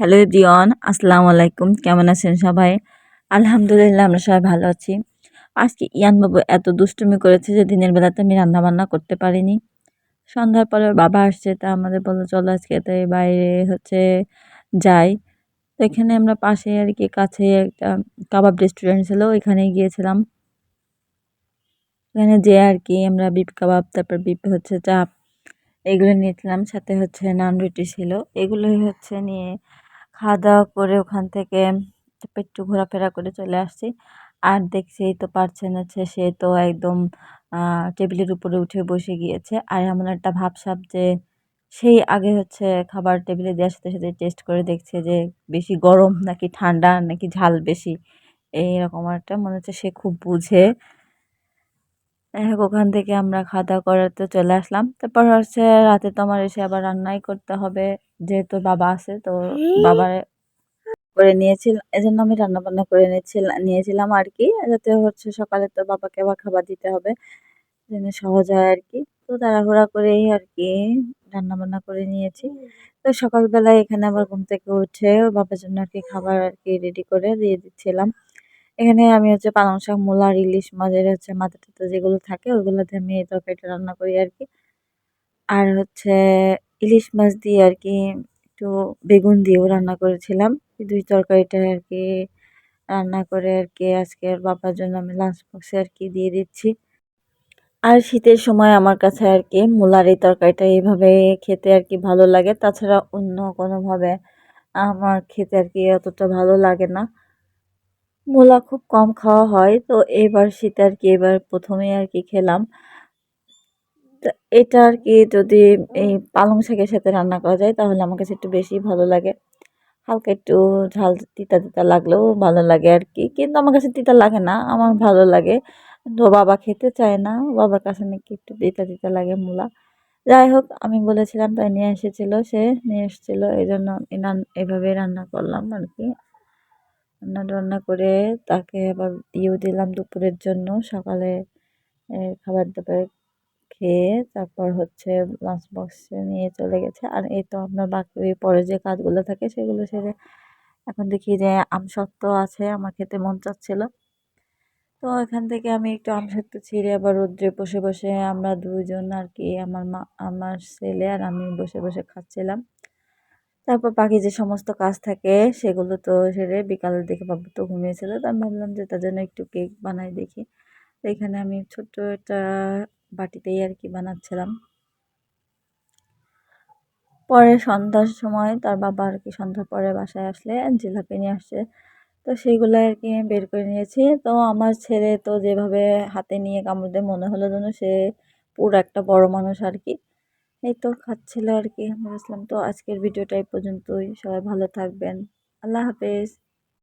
Hello everyone, আসসালামু আলাইকুম। কেমন আছেন সবাই? আলহামদুলিল্লাহ, আমরা সবাই ভালো আছি। আজকে ইয়ান বাবু এত দুষ্টুমি করেছে যে দিনের বেলাতে আমি রান্না বান্না করতে পারিনি। সন্ধ্যার পরে বাবা আসছে, তা আমাদের বলল, চলো আজকে তাই বাইরে হচ্ছে যাই। তো এখানে আমরা পাশে আর কি কাছে একটা কাবাব রেস্টুরেন্ট ছিল ওইখানে গিয়েছিলাম। এখানে যে আর কি আমরা বিপ কাবাব, তারপর বিপ হচ্ছে চাপ, এগুলো নিয়েছিলাম। সাথে হচ্ছে নান রুটি ছিল, এগুলোই হচ্ছে নিয়ে খাওয়া দাওয়া করে ওখান থেকে একটু ঘোরাফেরা করে চলে আসছি। আর দেখছি তো পারছেন হচ্ছে সে তো একদম টেবিলের উপরে উঠে বসে গিয়েছে। আর এমন একটা ভাবসাব যে সেই আগে হচ্ছে খাবার টেবিলে দেওয়ার সাথে সাথে টেস্ট করে দেখছে যে বেশি গরম নাকি ঠান্ডা নাকি ঝাল বেশি। এইরকম একটা মনে হচ্ছে সে খুব বুঝে। যাই হোক ওখান থেকে আমরা খাওয়া দাওয়া করাতে চলে আসলাম। তারপর হচ্ছে রাতে তো আমার এসে আবার রান্নাই করতে হবে। যেহেতু বাবা আছে তো বাবার করে নিয়েছিল এজন্য আমি রান্না বান্না করে নিয়েছিলাম নিয়েছিলাম আর কি। যাতে হচ্ছে সকালে তো বাবাকে আবার খাবার দিতে হবে জন্য সহজ হয় আর কি। তো তাড়াহুড়া করেই আর কি রান্না বান্না করে নিয়েছি। তো সকালবেলায় এখানে আবার ঘুম থেকে উঠে বাবার জন্য আর কি খাবার আর কি রেডি করে দিয়ে দিচ্ছিলাম। এখানে আমি হচ্ছে পালং শাক, মূলা, আর ইলিশ মাছের হচ্ছে মাথা টাথা যেগুলো থাকে, ওগুলোতে আমি এই তরকারিটা রান্না করি আর কি আর হচ্ছে ইলিশ মাছ দিয়ে আর কি একটু বেগুন দিয়েও রান্না করেছিলাম। দুই তরকারিটা আর কি রান্না করে আর কি আজকে আর বাবার জন্য আমি লাঞ্চ বক্সে আর কি দিয়ে দিচ্ছি। আর শীতের সময় আমার কাছে আর কি মূলার এই তরকারিটা এইভাবে খেতে আর কি ভালো লাগে। তাছাড়া অন্য কোনোভাবে আমার খেতে আর কি অতটা ভালো লাগে না। মূলা খুব কম খাওয়া হয়। তো এবার শীতে আর কি, এবার প্রথমেই আর কি খেলাম। এটা আর কি যদি এই পালং শাকের সাথে রান্না করা যায়, তাহলে আমার কাছে একটু বেশি ভালো লাগে। হালকা একটু ঝাল তিতা তিতা লাগলেও ভালো লাগে আর কি। কিন্তু আমার কাছে তিতা লাগে না, আমার ভালো লাগে। তো বাবা খেতে চায় না, বাবার কাছে নাকি একটু তিতা তিতা লাগে মূলা। যাই হোক, আমি বলেছিলাম তাই নিয়ে এসেছিল সে, নিয়ে এসেছিল এই জন্য এভাবে রান্না করলাম আর কি। রান্না টান্না করে তাকে আবার ইয়েও দিলাম দুপুরের জন্য। সকালে খাবার দাবার খেয়ে তারপর হচ্ছে লাঞ্চ বক্সে নিয়ে চলে গেছে। আর এই তো আপনার বাকি পরে যে কাজগুলো থাকে সেগুলো সেরে এখন দেখি যে আমসত্ত্ব আছে, আমার খেতে মন চাচ্ছিলো। তো এখান থেকে আমি একটু আমসত্ত্ব ছিঁড়ে আবার রোদ্রে বসে বসে আমরা দুজন আর কি, আমার মা, আমার ছেলে আর আমি বসে বসে খাচ্ছিলাম। তারপর বাকি যে সমস্ত কাজ থাকে সেগুলো তো সেরে বিকালের দিকে বাবু তো ঘুমিয়েছিল, তো আমি ভাবলাম যে তার জন্য একটু কেক বানাই দেখি। তো এখানে আমি ছোট্ট একটা বাটিতেই আর কি বানাচ্ছিলাম। পরে সন্ধ্যার সময় তার বাবা আর কি সন্ধ্যার পরে বাসায় আসলে, জিলাপি নিয়ে আসছে। তো সেইগুলো আর কি বের করে নিয়েছি। তো আমার ছেলে তো যেভাবে হাতে নিয়ে কামড় দিয়ে মনে হলো যেন সে পুরো একটা বড় মানুষ আর কি। এই তো খাচ্ছিল আর কি। ভাবছিলাম তো আজকের ভিডিওটা এই পর্যন্তই। সবাই ভালো থাকবেন। আল্লাহ হাফেজ।